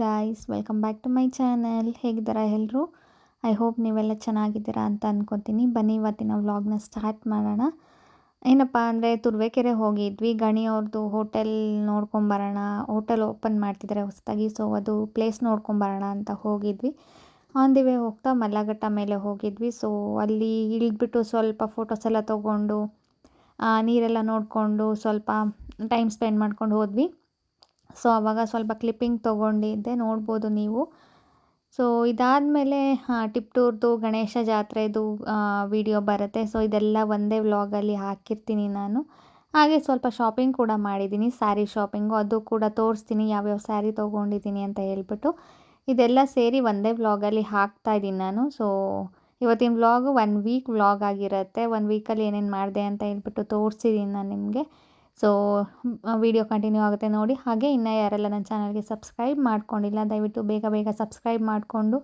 Guys welcome back to my channel ಹೇಗಿದ್ದೀರಾ ಎಲ್ಲರೂ I hope ನೀವೆಲ್ಲ ಚೆನ್ನಾಗಿದ್ದೀರಾ ಅಂತ ಅಂದ್ಕೊತೀನಿ ಬನ್ನಿ ಇವತ್ತಿನ ವ್ಲಾಗ್ನ ಸ್ಟಾರ್ಟ್ ಮಾಡೋಣ. ಏನಪ್ಪ ಅಂದರೆ, ತುರುವೇಕೆರೆ ಹೋಗಿದ್ವಿ. ಗಣಿ ಅವ್ರದ್ದು ಹೋಟೆಲ್ ನೋಡ್ಕೊಂಬರೋಣ. ಹೋಟೆಲ್ ಓಪನ್ ಮಾಡ್ತಿದ್ದಾರೆ ಹೊಸದಾಗಿ ಸೊ ಅದು ಪ್ಲೇಸ್ ನೋಡ್ಕೊಂಬರೋಣ ಅಂತ ಹೋಗಿದ್ವಿ. ಆನ್ ದಿ ವೇ ಹೋಗ್ತಾ ಮಲ್ಲಘಟ್ಟ ಮೇಲೆ ಹೋಗಿದ್ವಿ. ಸೊ ಅಲ್ಲಿ ಇಳಿದ್ಬಿಟ್ಟು ಸ್ವಲ್ಪ ಫೋಟೋಸ್ ಎಲ್ಲ ತೊಗೊಂಡು ನೀರೆಲ್ಲ ನೋಡಿಕೊಂಡು ಸ್ವಲ್ಪ ಟೈಮ್ ಸ್ಪೆಂಡ್ ಮಾಡ್ಕೊಂಡು ಹೋದ್ವಿ. ಸೊ ಆವಾಗ ಸ್ವಲ್ಪ ಕ್ಲಿಪ್ಪಿಂಗ್ ತೊಗೊಂಡಿದ್ದೆ, ನೋಡ್ಬೋದು ನೀವು. ಸೊ ಇದಾದಮೇಲೆ ಟಿಪ್ಟೂರ್ದು ಗಣೇಶ ಜಾತ್ರೆದು ವಿಡಿಯೋ ಬರುತ್ತೆ. ಸೊ ಇದೆಲ್ಲ ಒಂದೇ ವ್ಲಾಗಲ್ಲಿ ಹಾಕಿರ್ತೀನಿ ನಾನು. ಹಾಗೆ ಸ್ವಲ್ಪ ಶಾಪಿಂಗ್ ಕೂಡ ಮಾಡಿದ್ದೀನಿ ಸ್ಯಾರಿ ಶಾಪಿಂಗು ಅದು ಕೂಡ ತೋರಿಸ್ತೀನಿ, ಯಾವ್ಯಾವ ಸ್ಯಾರಿ ತೊಗೊಂಡಿದ್ದೀನಿ ಅಂತ ಹೇಳ್ಬಿಟ್ಟು. ಇದೆಲ್ಲ ಸೇರಿ ಒಂದೇ ವ್ಲಾಗಲ್ಲಿ ಹಾಕ್ತಾ ಇದ್ದೀನಿ ನಾನು. ಸೊ ಇವತ್ತಿನ ವ್ಲಾಗು ಒನ್ ವೀಕ್ ವ್ಲಾಗ್ ಆಗಿರುತ್ತೆ. ಒನ್ ವೀಕಲ್ಲಿ ಏನೇನು ಮಾಡಿದೆ ಅಂತ ಹೇಳ್ಬಿಟ್ಟು ತೋರಿಸಿದ್ದೀನಿ ನಾನು ನಿಮಗೆ. ಸೊ ವಿಡಿಯೋ ಕಂಟಿನ್ಯೂ ಆಗುತ್ತೆ ನೋಡಿ. ಹಾಗೆ ಇನ್ನೂ ಯಾರೆಲ್ಲ ನನ್ನ ಚಾನಲ್ಗೆ ಸಬ್ಸ್ಕ್ರೈಬ್ ಮಾಡ್ಕೊಂಡಿಲ್ಲ, ದಯವಿಟ್ಟು ಬೇಗ ಬೇಗ ಸಬ್ಸ್ಕ್ರೈಬ್ ಮಾಡಿಕೊಂಡು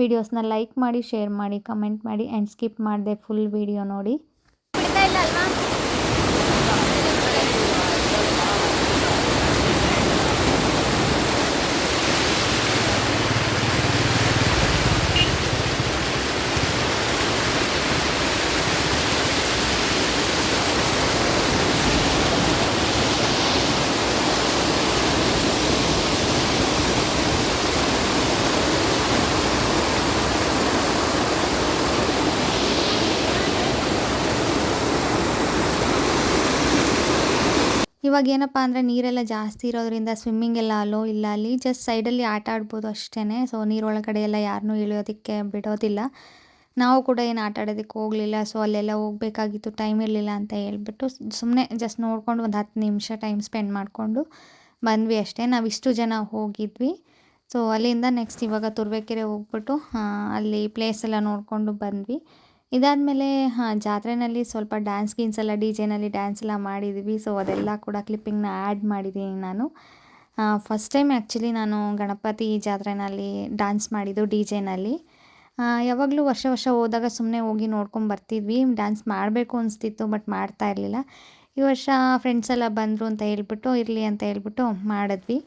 ವೀಡಿಯೋಸ್ನ ಲೈಕ್ ಮಾಡಿ ಶೇರ್ ಮಾಡಿ ಕಮೆಂಟ್ ಮಾಡಿ ಆ್ಯಂಡ್ ಸ್ಕಿಪ್ ಮಾಡಿದೆ ಫುಲ್ ವಿಡಿಯೋ ನೋಡಿ. ಇವಾಗ ಏನಪ್ಪ ಅಂದರೆ ನೀರೆಲ್ಲ ಜಾಸ್ತಿ ಇರೋದ್ರಿಂದ ಸ್ವಿಮ್ಮಿಂಗ್ ಎಲ್ಲ ಅಲೋ ಇಲ್ಲ. ಅಲ್ಲಿ ಜಸ್ಟ್ ಸೈಡಲ್ಲಿ ಆಟ ಆಡ್ಬೋದು ಅಷ್ಟೇ ಸೊ ನೀರೊಳಗಡೆ ಎಲ್ಲ ಯಾರನ್ನೂ ಇಳಿಯೋದಕ್ಕೆ ಬಿಡೋದಿಲ್ಲ. ನಾವು ಕೂಡ ಏನು ಆಟ ಆಡೋದಕ್ಕೆ ಹೋಗಲಿಲ್ಲ. ಸೊ ಅಲ್ಲೆಲ್ಲ ಹೋಗಬೇಕಾಗಿತ್ತು ಟೈಮ್ ಇರಲಿಲ್ಲ ಅಂತ ಹೇಳ್ಬಿಟ್ಟು ಸುಮ್ಮನೆ ಜಸ್ಟ್ ನೋಡ್ಕೊಂಡು ಒಂದು ಹತ್ತು ನಿಮಿಷ ಟೈಮ್ ಸ್ಪೆಂಡ್ ಮಾಡಿಕೊಂಡು ಬಂದ್ವಿ ಅಷ್ಟೇ. ನಾವು ಇಷ್ಟು ಜನ ಹೋಗಿದ್ವಿ. ಸೊ ಅಲ್ಲಿಂದ ನೆಕ್ಸ್ಟ್ ಇವಾಗ ತುರ್ಬೇಕೆರೆ ಹೋಗ್ಬಿಟ್ಟು ಅಲ್ಲಿ ಪ್ಲೇಸ್ ಎಲ್ಲ ನೋಡಿಕೊಂಡು ಬಂದ್ವಿ. ಇದಾದಮೇಲೆ, ಹಾಂ, ಜಾತ್ರೆನಲ್ಲಿ ಸ್ವಲ್ಪ ಡ್ಯಾನ್ಸ್ ಗೀನ್ಸ್ ಎಲ್ಲ ಡಿ ಜೆನಲ್ಲಿ ಡ್ಯಾನ್ಸ್ ಎಲ್ಲ ಮಾಡಿದ್ವಿ. ಸೊ ಅದೆಲ್ಲ ಕೂಡ ಕ್ಲಿಪ್ಪಿಂಗ್ನ ಆ್ಯಡ್ ಮಾಡಿದ್ದೀನಿ ನಾನು. ಫಸ್ಟ್ ಟೈಮ್ ಆ್ಯಕ್ಚುಲಿ ನಾನು ಗಣಪತಿ ಜಾತ್ರೆನಲ್ಲಿ ಡ್ಯಾನ್ಸ್ ಮಾಡಿದ್ದು ಡಿ ಜೆನಲ್ಲಿ ಯಾವಾಗಲೂ ವರ್ಷ ವರ್ಷ ಹೋದಾಗ ಸುಮ್ಮನೆ ಹೋಗಿ ನೋಡ್ಕೊಂಡು ಬರ್ತಿದ್ವಿ. ಡ್ಯಾನ್ಸ್ ಮಾಡಬೇಕು ಅನಿಸ್ತಿತ್ತು ಬಟ್ ಮಾಡ್ತಾ ಇರಲಿಲ್ಲ. ಈ ವರ್ಷ ಫ್ರೆಂಡ್ಸ್ ಎಲ್ಲ ಬಂದರು ಅಂತ ಹೇಳ್ಬಿಟ್ಟು, ಇರಲಿ ಅಂತ ಹೇಳ್ಬಿಟ್ಟು ಮಾಡಿದ್ವಿ.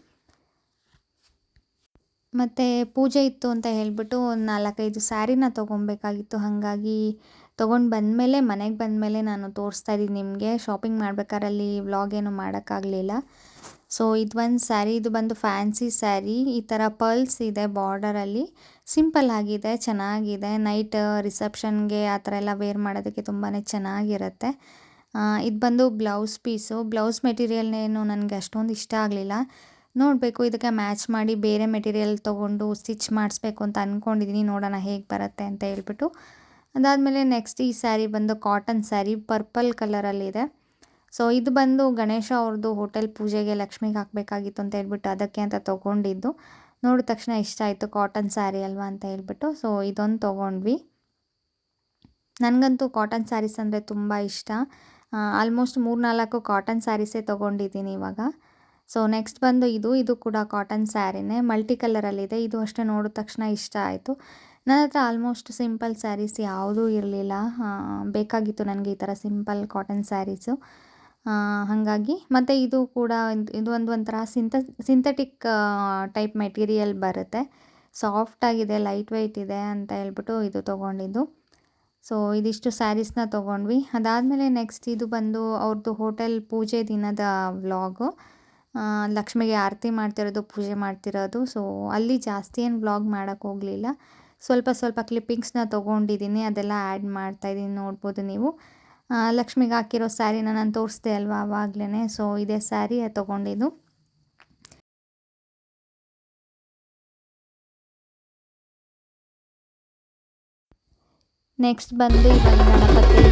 ಮತ್ತು ಪೂಜೆ ಇತ್ತು ಅಂತ ಹೇಳಿಬಿಟ್ಟು ಒಂದು ನಾಲ್ಕೈದು ಸ್ಯಾರಿನ ತೊಗೊಬೇಕಾಗಿತ್ತು. ಹಾಗಾಗಿ ತೊಗೊಂಡು ಬಂದಮೇಲೆ, ಮನೆಗೆ ಬಂದಮೇಲೆ ನಾನು ತೋರಿಸ್ತಾ ಇದ್ದೀನಿ ನಿಮಗೆ. ಶಾಪಿಂಗ್ ಮಾಡ್ಬೇಕಾದ್ರೆ ಅಲ್ಲಿ ವ್ಲಾಗ್ ಏನು ಮಾಡೋಕ್ಕಾಗಲಿಲ್ಲ. ಸೊ ಇದು ಒಂದು ಸ್ಯಾರಿ, ಇದು ಬಂದು ಫ್ಯಾನ್ಸಿ ಸ್ಯಾರಿ. ಈ ಥರ ಪರ್ಲ್ಸ್ ಇದೆ ಬಾರ್ಡರಲ್ಲಿ ಸಿಂಪಲ್ ಆಗಿದೆ, ಚೆನ್ನಾಗಿದೆ. ನೈಟ್ ರಿಸೆಪ್ಷನ್ಗೆ ಆ ಥರ ಎಲ್ಲ ವೇರ್ ಮಾಡೋದಕ್ಕೆ ತುಂಬಾ ಚೆನ್ನಾಗಿರುತ್ತೆ. ಇದು ಬಂದು ಬ್ಲೌಸ್ ಪೀಸು ಬ್ಲೌಸ್ ಮೆಟೀರಿಯಲ್ನೇನು ನನಗೆ ಅಷ್ಟೊಂದು ಇಷ್ಟ ಆಗಲಿಲ್ಲ. ನೋಡಬೇಕು, ಇದಕ್ಕೆ ಮ್ಯಾಚ್ ಮಾಡಿ ಬೇರೆ ಮೆಟೀರಿಯಲ್ ತೊಗೊಂಡು ಸ್ಟಿಚ್ ಮಾಡಿಸ್ಬೇಕು ಅಂತ ಅಂದ್ಕೊಂಡಿದ್ದೀನಿ ನೋಡೋಣ ಹೇಗೆ ಬರುತ್ತೆ ಅಂತ ಹೇಳ್ಬಿಟ್ಟು. ಅದಾದಮೇಲೆ ನೆಕ್ಸ್ಟ್ ಈ ಸ್ಯಾರಿ ಬಂದು ಕಾಟನ್ ಸ್ಯಾರಿ, ಪರ್ಪಲ್ ಕಲರಲ್ಲಿದೆ. ಸೊ, ಇದು ಬಂದು ಗಣೇಶ ಅವ್ರದ್ದು ಹೋಟೆಲ್ ಪೂಜೆಗೆ ಲಕ್ಷ್ಮಿಗೆ ಹಾಕಬೇಕಾಗಿತ್ತು ಅಂತ ಹೇಳ್ಬಿಟ್ಟು ಅದಕ್ಕೆ ಅಂತ ತೊಗೊಂಡಿದ್ದು. ನೋಡಿದ ತಕ್ಷಣ ಇಷ್ಟ ಆಯಿತು, ಕಾಟನ್ ಸ್ಯಾರಿ ಅಲ್ವಾ ಅಂತ ಹೇಳ್ಬಿಟ್ಟು. ಸೊ, ಇದೊಂದು ತೊಗೊಂಡ್ವಿ. ನನಗಂತೂ ಕಾಟನ್ ಸ್ಯಾರೀಸ್ ಅಂದರೆ ತುಂಬ ಇಷ್ಟ. ಆಲ್ಮೋಸ್ಟ್ ಮೂರು ನಾಲ್ಕು ಕಾಟನ್ ಸ್ಯಾರೀಸೇ ತೊಗೊಂಡಿದ್ದೀನಿ ಇವಾಗ. ಸೊ ನೆಕ್ಸ್ಟ್ ಬಂದು ಇದು ಇದು ಕೂಡ ಕಾಟನ್ ಸ್ಯಾರಿನೇ ಮಲ್ಟಿ ಕಲರಲ್ಲಿದೆ ಇದು. ಅಷ್ಟೇ ನೋಡಿದ ತಕ್ಷಣ ಇಷ್ಟ ಆಯಿತು. ನನ್ನ ಹತ್ರ ಆಲ್ಮೋಸ್ಟ್ ಸಿಂಪಲ್ ಸ್ಯಾರೀಸ್ ಯಾವುದೂ ಇರಲಿಲ್ಲ. ಬೇಕಾಗಿತ್ತು ನನಗೆ ಈ ಥರ ಸಿಂಪಲ್ ಕಾಟನ್ ಸ್ಯಾರೀಸು ಹಾಗಾಗಿ ಮತ್ತು ಇದು ಕೂಡ ಇದ್- ಒಂದು ಒಂಥರ ಸಿಂಥ ಸಿಂಥೆಟಿಕ್ ಟೈಪ್ ಮೆಟೀರಿಯಲ್ ಬರುತ್ತೆ. ಸಾಫ್ಟಾಗಿದೆ ಲೈಟ್ ವೆಯ್ಟ್ ಇದೆ ಅಂತ ಹೇಳ್ಬಿಟ್ಟು ಇದು ತೊಗೊಂಡಿದ್ದು. ಸೊ ಇದಿಷ್ಟು ಸ್ಯಾರೀಸ್ನ ತೊಗೊಂಡ್ವಿ. ಅದಾದಮೇಲೆ ನೆಕ್ಸ್ಟ್ ಇದು ಬಂದು ಅವ್ರದ್ದು ಹೋಟೆಲ್ ಪೂಜೆ ದಿನದ ವ್ಲಾಗು ಲಕ್ಷ್ಮಿಗೆ ಆರತಿ ಮಾಡ್ತಿರೋದು, ಪೂಜೆ ಮಾಡ್ತಿರೋದು. ಸೊ ಅಲ್ಲಿ ಜಾಸ್ತಿ ಏನು ವ್ಲಾಗ್ ಮಾಡೋಕ್ಕೆ ಹೋಗಲಿಲ್ಲ. ಸ್ವಲ್ಪ ಸ್ವಲ್ಪ ಕ್ಲಿಪ್ಪಿಂಗ್ಸ್ನ ತೊಗೊಂಡಿದ್ದೀನಿ ಅದೆಲ್ಲ ಆ್ಯಡ್ ಮಾಡ್ತಾಯಿದ್ದೀನಿ ನೋಡ್ಬೋದು ನೀವು. ಲಕ್ಷ್ಮಿಗೆ ಹಾಕಿರೋ ಸ್ಯಾರಿನ ನಾನು ತೋರಿಸ್ದೆ ಅಲ್ವಾ ಆವಾಗಲೇ ಸೊ ಇದೇ ಸ್ಯಾರಿ ತೊಗೊಂಡಿದ್ದು. ನೆಕ್ಸ್ಟ್ ಬಂದು ಗಣಪತಿ